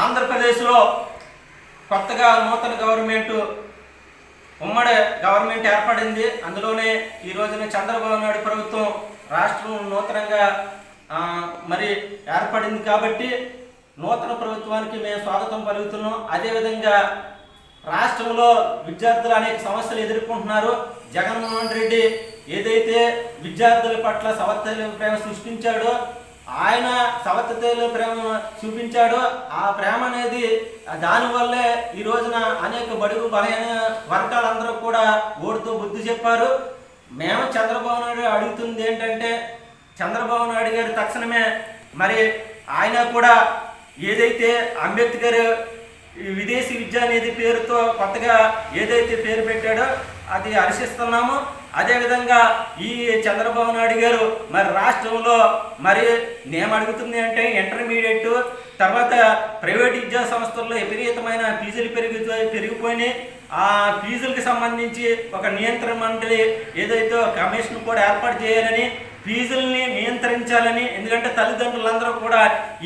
ఆంధ్రప్రదేశ్లో కొత్తగా నూతన గవర్నమెంట్ ఉమ్మడి గవర్నమెంట్ ఏర్పడింది. అందులోనే ఈ రోజున చంద్రబాబు నాయుడు ప్రభుత్వం రాష్ట్రం నూతనంగా మరి ఏర్పడింది కాబట్టి నూతన ప్రభుత్వానికి మేము స్వాగతం పలుకుతున్నాం. అదేవిధంగా రాష్ట్రంలో విద్యార్థులు అనేక సమస్యలు ఎదుర్కొంటున్నారు. జగన్మోహన్ రెడ్డి ఏదైతే విద్యార్థుల పట్ల సమర్థ ప్రేమ సృష్టించాడో ఆయన సవత్తల ప్రేమ చూపించాడో ఆ ప్రేమ అనేది దానివల్లే ఈ రోజున అనేక బడుగు బలహీన వర్గాలందరూ కూడా ఓడుతూ బుద్ధి చెప్పారు. మేము చంద్రబాబు నాయుడు అడుగుతుంది ఏంటంటే చంద్రబాబు నాయుడు గారు తక్షణమే మరి ఆయన కూడా ఏదైతే అంబేద్కర్ విదేశీ విద్య అనేది పేరుతో కొత్తగా ఏదైతే పేరు పెట్టాడో అది హర్షిస్తున్నాము అదేవిధంగా ఈ చంద్రబాబు నాయుడు గారు మరి రాష్ట్రంలో మరి నేను అడుగుతుంది అంటే ఇంటర్మీడియట్ తర్వాత ప్రైవేట్ విద్యా సంస్థల్లో విపరీతమైన ఫీజులు పెరిగి పెరిగిపోయినాయి. ఆ ఫీజులకు సంబంధించి ఒక నియంత్రణ మండలి ఏదైతే కమిషన్ కూడా ఏర్పాటు చేయాలని ఫీజుల్ని నియంత్రించాలని ఎందుకంటే తల్లిదండ్రులందరూ కూడా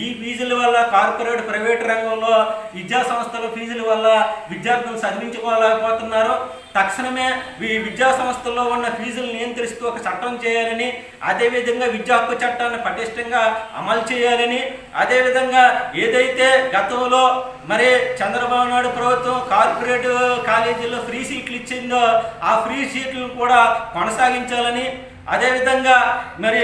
ఈ ఫీజుల వల్ల కార్పొరేట్ ప్రైవేట్ రంగంలో విద్యా సంస్థల ఫీజుల వల్ల విద్యార్థులు చదివించుకోలేకపోతున్నారు. తక్షణమే ఈ విద్యా సంస్థల్లో ఉన్న ఫీజులు నియంత్రిస్తూ ఒక చట్టం చేయాలని అదేవిధంగా విద్యా హక్కు చట్టాన్ని పటిష్టంగా అమలు చేయాలని అదేవిధంగా ఏదైతే గతంలో మరి చంద్రబాబు నాయుడు ప్రభుత్వం కార్పొరేట్ కాలేజీల్లో ఫ్రీ సీట్లు ఇచ్చిందో ఆ ఫ్రీ సీట్లను కూడా కొనసాగించాలని అదేవిధంగా మరి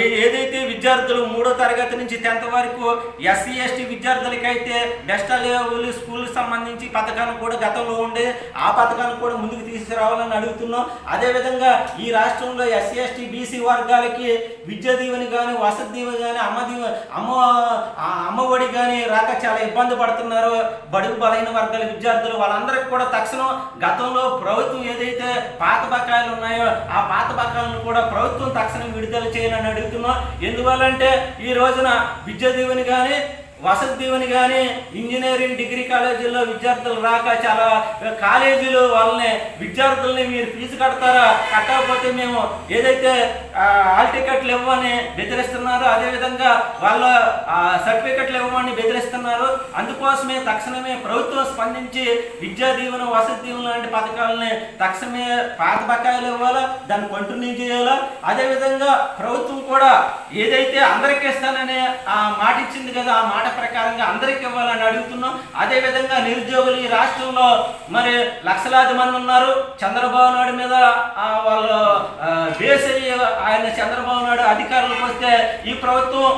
ఏ ఏదైతే విద్యార్థులు మూడో తరగతి నుంచి టెన్త్ వరకు ఎస్సీ ఎస్టీ విద్యార్థులకైతే బెస్ట్ లెవెల్ స్కూల్ సంబంధించి పథకాన్ని కూడా గతంలో ఉండే ఆ పథకాన్ని కూడా ముందుకు తీసుకురావాలని అడుగుతున్నాం. అదేవిధంగా ఈ రాష్ట్రంలో ఎస్సీ ఎస్టీ బీసీ వర్గాలకి విద్యా దీవెని కానీ వసతి దీవెని కానీ అమ్మ దీవె అమ్మ అమ్మఒడి అమ్మ ఒడి కానీ రాక చాలా ఇబ్బంది పడుతున్నారు. బడుగు బలైన వర్గాల విద్యార్థులు వాళ్ళందరికీ కూడా తక్షణం గతంలో ప్రభుత్వం ఏదైతే పాత బకాయిలు ఉన్నాయో ఆ పాత బకాయిలను కూడా ప్రభుత్వం తక్షణం విడుదల చేయాలని అడుగుతున్నాం. ఎందువల్లంటే ఈ రోజున విద్యా దీవెని కానీ వసతి దీవెని కానీ ఇంజనీరింగ్ డిగ్రీ కాలేజీల్లో విద్యార్థులు రాక చాలా కాలేజీలు వాళ్ళని విద్యార్థుల్ని మీరు ఫీజు కడతారా? కట్టకపోతే మేము ఏదైతే హాల్ టికెట్లు ఇవ్వమని బెదిరిస్తున్నారో అదేవిధంగా వాళ్ళ సర్టిఫికెట్లు ఇవ్వమని బెదిరిస్తున్నారు. అందుకోసమే తక్షణమే ప్రభుత్వం స్పందించి విద్యా దీవెన వసతి దీవెన లాంటి పథకాలని తక్షణమే పాత బకాయిలు ఇవ్వాలా? దాన్ని కంటిన్యూ చేయాలా? అదేవిధంగా ప్రభుత్వం కూడా ఏదైతే అందరికీ ఇస్తానని ఆ మాట ఇచ్చింది కదా ఆ మాట ప్రకారంగా అందరికి ఇవ్వాలని అడుగుతున్నాం. అదేవిధంగా నిరుద్యోగులు ఈ రాష్ట్రంలో మరి లక్షలాది మంది ఉన్నారు. చంద్రబాబు నాయుడు మీద వాళ్ళు బేస్ అయ్యి ఆయన చంద్రబాబు నాయుడు అధికారులకు వస్తే ఈ ప్రభుత్వం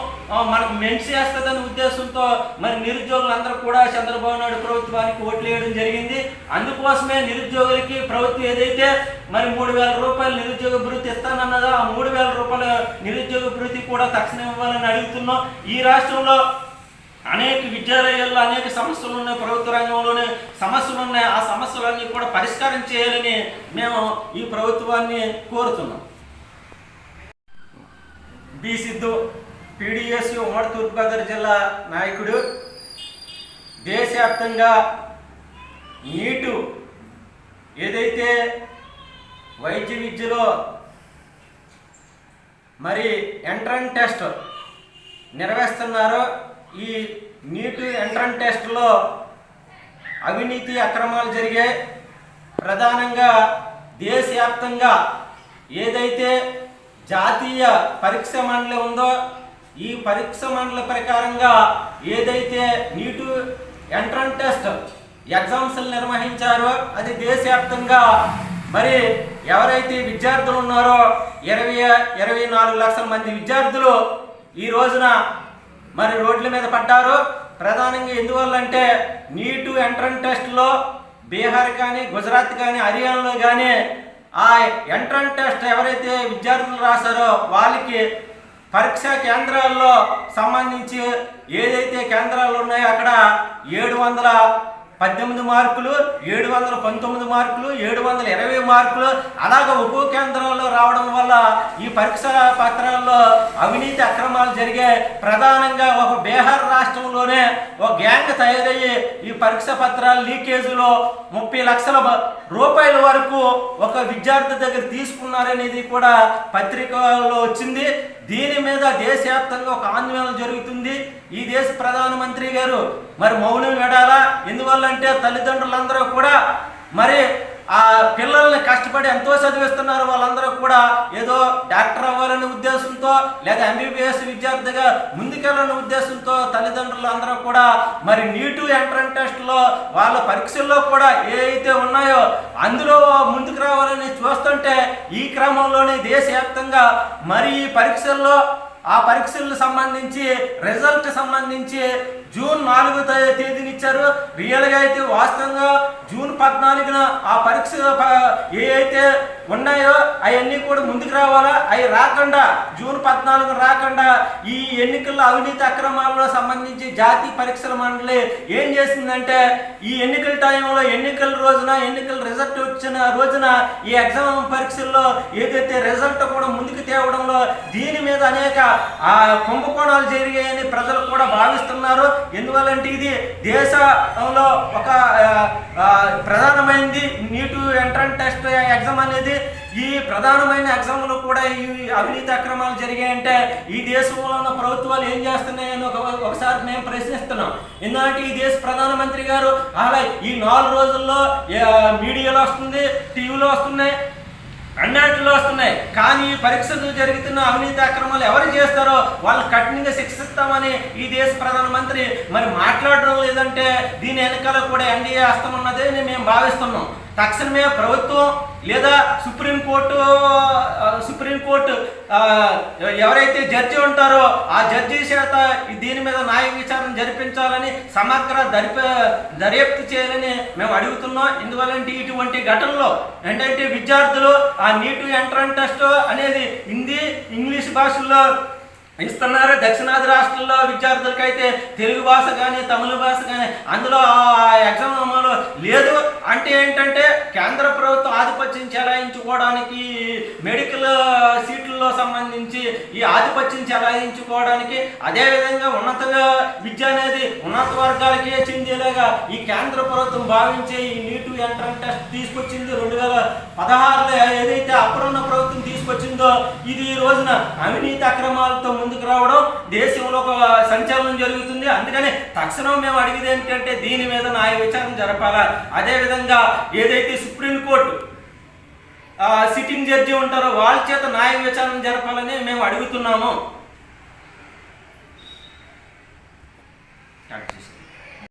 మనకు మెంచి చేస్తుందనే ఉద్దేశంతో మరి నిరుద్యోగులందరూ కూడా చంద్రబాబు నాయుడు ప్రభుత్వానికి ఓట్లు వేయడం జరిగింది. అందుకోసమే నిరుద్యోగులకి ప్రభుత్వం ఏదైతే మరి మూడు వేల రూపాయలు నిరుద్యోగ భృతి ఇస్తానన్నదో ఆ మూడు వేల రూపాయల నిరుద్యోగ భృతి కూడా తక్షణం ఇవ్వాలని అడుగుతున్నాం. ఈ రాష్ట్రంలో అనేక విద్యాలయాల్లో అనేక సమస్యలు ఉన్నాయి ప్రభుత్వ రంగంలోనే సమస్యలు ఉన్నాయి ఆ సమస్యలన్నీ కూడా పరిష్కారం చేయాలని మేము ఈ ప్రభుత్వాన్ని కోరుతున్నాం. బి సిద్ధు పీడిఎస్ ఉమ్మడి తూర్పుగోదావరి జిల్లా నాయకుడు. దేశవ్యాప్తంగా నీటు ఏదైతే వైద్య విద్యలో మరి ఎంట్రన్ టెస్ట్ నిర్వహిస్తున్నారో ఈ నీటు ఎంట్రన్ టెస్ట్లో అవినీతి అక్రమాలు జరిగాయి ప్రధానంగా దేశవ్యాప్తంగా ఏదైతే జాతీయ పరీక్ష మండలి ఉందో ఈ పరీక్ష మండలి ప్రకారంగా ఏదైతే నీటు ఎంట్రన్ టెస్ట్ ఎగ్జామ్స్ నిర్వహించారో అది దేశవ్యాప్తంగా మరి ఎవరైతే విద్యార్థులు ఉన్నారో ఇరవై ఇరవై నాలుగు లక్షల మంది విద్యార్థులు ఈ రోజున మరి రోడ్ల మీద పడ్డారు. ప్రధానంగా ఎందువల్ల అంటే నీటు ఎంట్రన్ టెస్ట్లో బీహార్ కానీ గుజరాత్ కానీ హర్యానాలో కానీ ఆ ఎంట్రన్ టెస్ట్ ఎవరైతే విద్యార్థులు రాశారో వాళ్ళకి పరీక్షా కేంద్రాల్లో సంబంధించి ఏదైతే కేంద్రాలు ఉన్నాయో అక్కడ ఏడు వందల పద్దెనిమిది మార్కులు ఏడు వందల పంతొమ్మిది మార్కులు ఏడు వందల ఇరవై మార్కులు అలాగ ఒక్కో కేంద్రంలో రావడం వల్ల ఈ పరీక్ష పత్రాల్లో అవినీతి అక్రమాలు జరిగే ప్రధానంగా ఒక బీహార్ రాష్ట్రంలోనే ఒక గ్యాంగ్ తయారయ్యి ఈ పరీక్ష పత్రాల లీకేజీలో ముప్పై లక్షల రూపాయల వరకు ఒక విద్యార్థి దగ్గర తీసుకున్నారనేది కూడా పత్రికల్లో వచ్చింది. దీని మీద దేశవ్యాప్తంగా ఒక ఆందోళన జరుగుతుంది. ఈ దేశ ప్రధానమంత్రి గారు మరి మౌనం వెడాలా? ఎందువల్ల అంటే తల్లిదండ్రులందరూ కూడా మరి ఆ పిల్లల్ని కష్టపడి ఎంతో చదివిస్తున్నారు వాళ్ళందరూ కూడా ఏదో డాక్టర్ అవ్వాలనే ఉద్దేశంతో లేదా ఎంబీబీఎస్ విద్యార్థిగా ముందుకెళ్ళాలనే ఉద్దేశంతో తల్లిదండ్రులు అందరూ కూడా మరి నీటు ఎంట్రన్ టెస్ట్లో వాళ్ళ పరీక్షల్లో కూడా ఏ అయితే ఉన్నాయో అందులో ముందుకు రావాలని చూస్తుంటే ఈ క్రమంలోనే దేశవ్యాప్తంగా మరి ఈ పరీక్షల్లో ఆ పరీక్షలకు సంబంధించి రిజల్ట్ సంబంధించి జూన్ నాలుగో తే- తేదీని ఇచ్చారు రియల్గా అయితే వాస్తవంగా జూన్ పద్నాలుగున ఆ పరీక్ష ఏవైతే ఉన్నాయో అవన్నీ కూడా ముందుకు రావాలా? అవి రాకుండా జూన్ పద్నాలుగు రాకుండా ఈ ఎన్నికల్లో అవినీతి అక్రమాలకు సంబంధించి జాతీయ పరీక్షల మండలి ఏం చేసిందంటే ఈ ఎన్నికల టైంలో ఎన్నికల రోజున ఎన్నికల రిజల్ట్ వచ్చిన రోజున ఈ ఎగ్జామ్ పరీక్షల్లో ఏదైతే రిజల్ట్ కూడా ముందుకు తేవడంలో దీని మీద అనేక ఆ కుంభకోణాలు జరిగాయని ప్రజలు కూడా భావిస్తున్నారు. ఎందువల్లంటే ఇది దేశంలో ఒక ఆ, ప్రధానమైనది నీటు ఎంట్రన్స్ టెస్ట్ ఎగ్జామ్ అనేది ఈ ప్రధానమైన ఎగ్జామ్లో కూడా ఈ అవినీతి అక్రమాలు జరిగాయంటే ఈ దేశంలో ఉన్న ప్రభుత్వాలు ఏం చేస్తున్నాయని ఒక ఒకసారి మేము ప్రశ్నిస్తున్నాం. ఎందుకంటే ఈ దేశ ప్రధానమంత్రి గారు అలా ఈ నాలుగు రోజుల్లో మీడియాలో వస్తుంది టీవీలో వస్తున్నాయి అన్నింటిలో వస్తున్నాయి. కానీ ఈ పరీక్షలు జరుగుతున్న అవినీతి అక్రమాలు ఎవరు చేస్తారో వాళ్ళు కఠినంగా శిక్షిస్తామని ఈ దేశ ప్రధానమంత్రి మరి మాట్లాడడం లేదంటే దీని వెనకాల కూడా ఎన్డీఏ హస్తం ఉన్నదే అని మేము భావిస్తున్నాం. తక్షణమే ప్రభుత్వం లేదా సుప్రీంకోర్టు సుప్రీంకోర్టు ఎవరైతే జడ్జి ఉంటారో ఆ జడ్జి చేత దీని మీద న్యాయ విచారణ జరిపించాలని సమగ్ర దరిప దర్యాప్తు చేయాలని మేము అడుగుతున్నాం. ఎందువల్లంటే ఇటువంటి ఘటనలో ఏంటంటే విద్యార్థులు ఆ నీటు ఎంట్రన్ టెస్ట్ అనేది హిందీ ఇంగ్లీష్ భాషల్లో ఇస్తున్నారు. దక్షిణాది రాష్ట్రాల్లో విద్యార్థులకైతే తెలుగు భాష కానీ తమిళ భాష కానీ అందులో ఆ ఎగ్జామ్ లేదు. అంటే ఏంటంటే కేంద్ర ప్రభుత్వం ఆధిపత్యం చెలాయించుకోవడానికి మెడికల్ సీట్లలో సంబంధించి ఈ ఆధిపత్యం చెలాయించుకోవడానికి అదేవిధంగా ఉన్నత విద్య అనేది ఉన్నత వర్గాలకే చెందేలాగా ఈ కేంద్ర ప్రభుత్వం భావించే ఈ నీటు ఎంట్రన్ టెస్ట్ తీసుకొచ్చింది రెండు వేల పదహారులో. ఏదైతే అప్పుడున్న ప్రభుత్వం తీసుకొచ్చిందో ఇది ఈ రోజున అవినీతి అక్రమాలతో ముందుకు రావడం దేశంలో ఒక సంచలనం జరుగుతుంది. అందుకని తక్షణం మేము అడిగేది ఏంటంటే దీని మీద న్యాయ విచారణ జరపాలా? అదేవిధంగా ఏదైతే సుప్రీంకోర్టు సిట్టింగ్ జడ్జి ఉంటారో వాళ్ళ చేత న్యాయ విచారణ జరపాలని మేము అడుగుతున్నాము.